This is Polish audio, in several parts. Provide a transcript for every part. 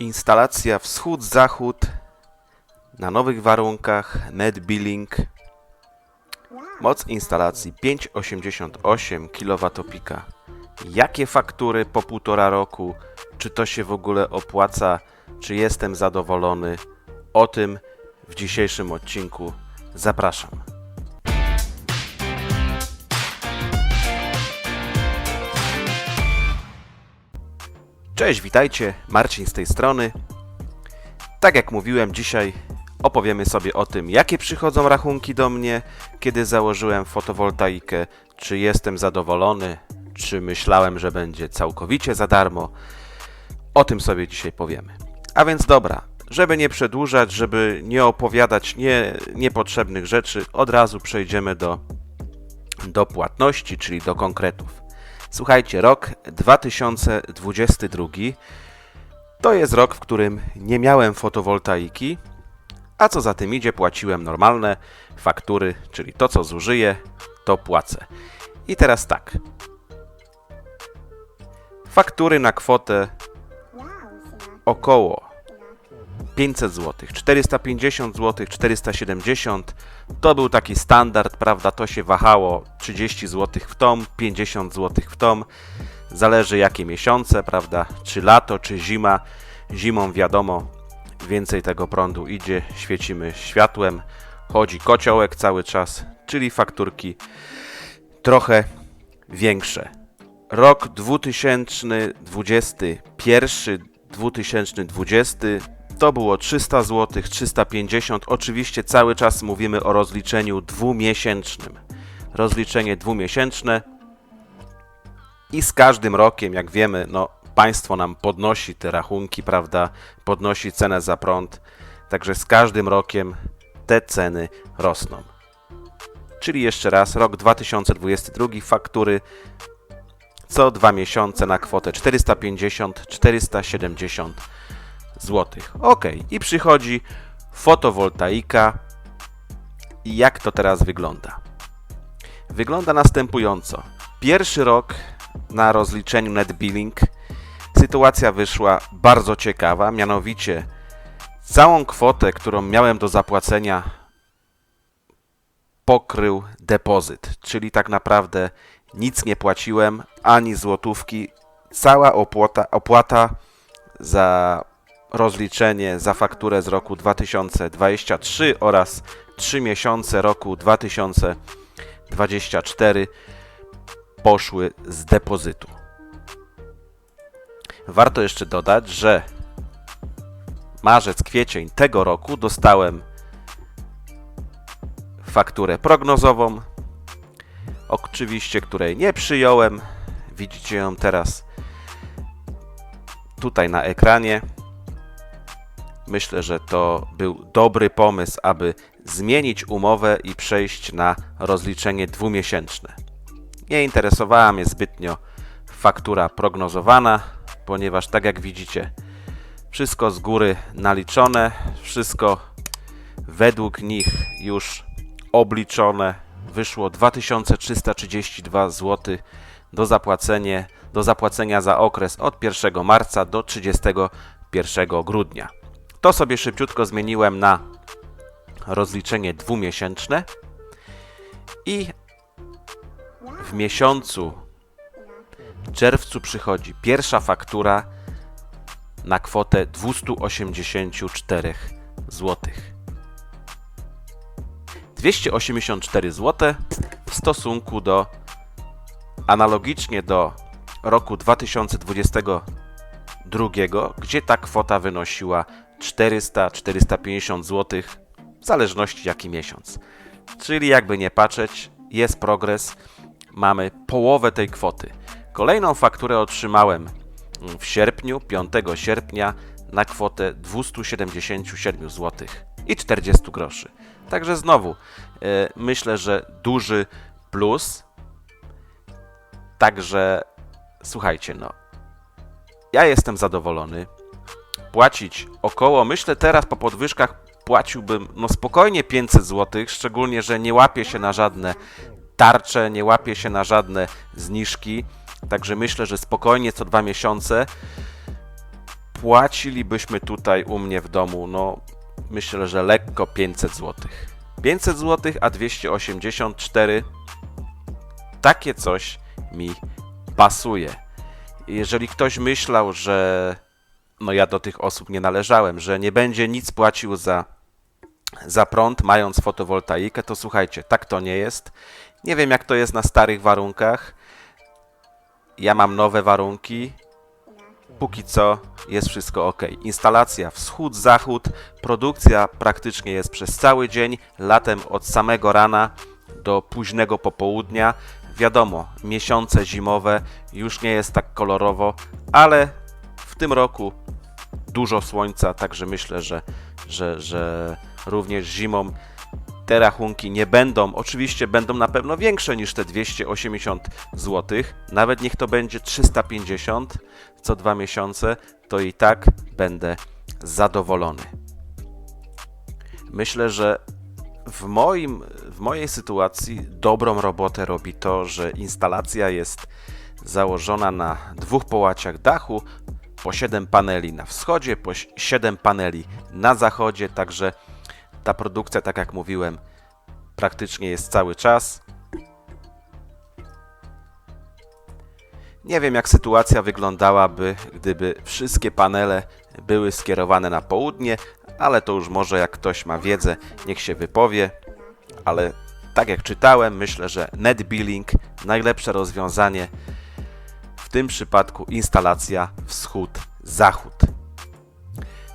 Instalacja wschód-zachód na nowych warunkach net billing. Moc instalacji 5,88 kWp. Jakie faktury po półtora roku? Czy to się w ogóle opłaca? Czy jestem zadowolony? O tym w dzisiejszym odcinku zapraszam. Cześć, witajcie. Marcin z tej strony. Tak jak mówiłem, dzisiaj opowiemy sobie o tym, jakie przychodzą rachunki do mnie, kiedy założyłem fotowoltaikę, czy jestem zadowolony, czy myślałem, że będzie całkowicie za darmo. O tym sobie dzisiaj powiemy. A więc dobra, żeby nie przedłużać, żeby nie opowiadać nie, niepotrzebnych rzeczy, od razu przejdziemy do, do płatności, czyli do konkretów. Słuchajcie, rok 2022 to jest rok, w którym nie miałem fotowoltaiki, a co za tym idzie, płaciłem normalne faktury, czyli to, co zużyję, to płacę. I teraz tak. Faktury na kwotę około 500 zł, 450 zł, 470 to był taki standard, prawda? To się wahało 30 zł w tom, 50 zł w tom. Zależy jakie miesiące, prawda? Czy lato, czy zima. Zimą wiadomo, więcej tego prądu idzie, świecimy światłem, chodzi kociołek cały czas, czyli fakturki trochę większe. Rok 2021, 2020 to było 300 zł, 350. Oczywiście cały czas mówimy o rozliczeniu dwumiesięcznym. Rozliczenie dwumiesięczne i z każdym rokiem, jak wiemy, no państwo nam podnosi te rachunki, prawda? Podnosi cenę za prąd. Także z każdym rokiem te ceny rosną. Czyli jeszcze raz, rok 2022 faktury co dwa miesiące na kwotę 450-470 zł. Ok, i przychodzi fotowoltaika. I jak to teraz wygląda? Wygląda następująco. Pierwszy rok na rozliczeniu net billing sytuacja wyszła bardzo ciekawa, mianowicie całą kwotę, którą miałem do zapłacenia pokrył depozyt, czyli tak naprawdę nic nie płaciłem, ani złotówki. Cała opłata, opłata za rozliczenie za fakturę z roku 2023 oraz 3 miesiące roku 2024 poszły z depozytu. Warto jeszcze dodać, że marzec, kwiecień tego roku dostałem fakturę prognozową, oczywiście której nie przyjąłem. Widzicie ją teraz tutaj na ekranie. Myślę, że to był dobry pomysł, aby zmienić umowę i przejść na rozliczenie dwumiesięczne. Nie interesowała mnie zbytnio faktura prognozowana, ponieważ tak jak widzicie, wszystko z góry naliczone, wszystko według nich już obliczone. Wyszło 2332 zł do, zapłacenie, do zapłacenia za okres od 1 marca do 31 grudnia. To sobie szybciutko zmieniłem na rozliczenie dwumiesięczne i w miesiącu czerwcu przychodzi pierwsza faktura na kwotę 284 zł. 284 zł w stosunku do analogicznie do roku 2022, gdzie ta kwota wynosiła 400-450 zł, w zależności jaki miesiąc. Czyli jakby nie patrzeć, jest progres, mamy połowę tej kwoty. Kolejną fakturę otrzymałem w sierpniu, 5 sierpnia, na kwotę 277 zł i 40 groszy. Także znowu, e, myślę, że duży plus. Także słuchajcie, no. Ja jestem zadowolony. Płacić około, myślę teraz po podwyżkach płaciłbym no spokojnie 500 zł, szczególnie, że nie łapię się na żadne tarcze, nie łapię się na żadne zniżki. Także myślę, że spokojnie co dwa miesiące płacilibyśmy tutaj u mnie w domu, no myślę, że lekko 500 zł. 500 zł, a 284 takie coś mi pasuje. Jeżeli ktoś myślał, że no ja do tych osób nie należałem, że nie będzie nic płacił za, za prąd, mając fotowoltaikę, to słuchajcie, tak to nie jest. Nie wiem, jak to jest na starych warunkach. Ja mam nowe warunki. Póki co jest wszystko ok. Instalacja wschód-zachód, produkcja praktycznie jest przez cały dzień, latem od samego rana do późnego popołudnia. Wiadomo, miesiące zimowe już nie jest tak kolorowo, ale tym roku dużo słońca, także myślę, że, że, że również zimą te rachunki nie będą, oczywiście będą na pewno większe niż te 280 zł, nawet niech to będzie 350 co dwa miesiące, to i tak będę zadowolony. Myślę, że w, moim, w mojej sytuacji dobrą robotę robi to, że instalacja jest założona na dwóch połaciach dachu, po 7 paneli na wschodzie, po 7 paneli na zachodzie, także ta produkcja, tak jak mówiłem, praktycznie jest cały czas. Nie wiem, jak sytuacja wyglądałaby, gdyby wszystkie panele były skierowane na południe, ale to już może jak ktoś ma wiedzę, niech się wypowie. Ale tak jak czytałem, myślę, że net billing najlepsze rozwiązanie. Tym przypadku instalacja wschód-zachód.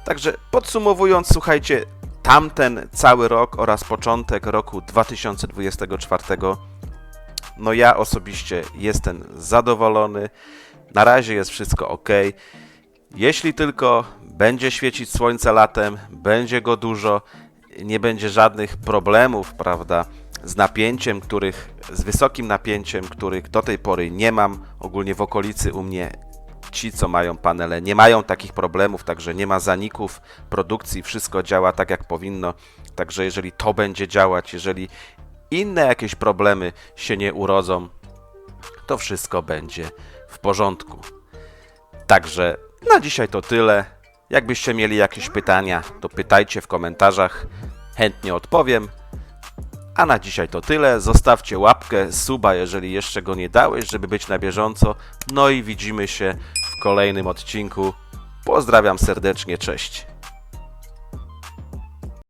Także podsumowując, słuchajcie, tamten cały rok oraz początek roku 2024 no ja osobiście jestem zadowolony. Na razie jest wszystko ok. Jeśli tylko będzie świecić słońce latem, będzie go dużo, nie będzie żadnych problemów, prawda, z napięciem, których, z wysokim napięciem, których do tej pory nie mam. Ogólnie w okolicy u mnie ci, co mają panele, nie mają takich problemów, także nie ma zaników produkcji, wszystko działa tak jak powinno. Także jeżeli to będzie działać, jeżeli inne jakieś problemy się nie urodzą, to wszystko będzie w porządku. Także na dzisiaj to tyle. Jakbyście mieli jakieś pytania, to pytajcie w komentarzach. Chętnie odpowiem. A na dzisiaj to tyle. Zostawcie łapkę, suba, jeżeli jeszcze go nie dałeś, żeby być na bieżąco. No i widzimy się w kolejnym odcinku. Pozdrawiam serdecznie, cześć.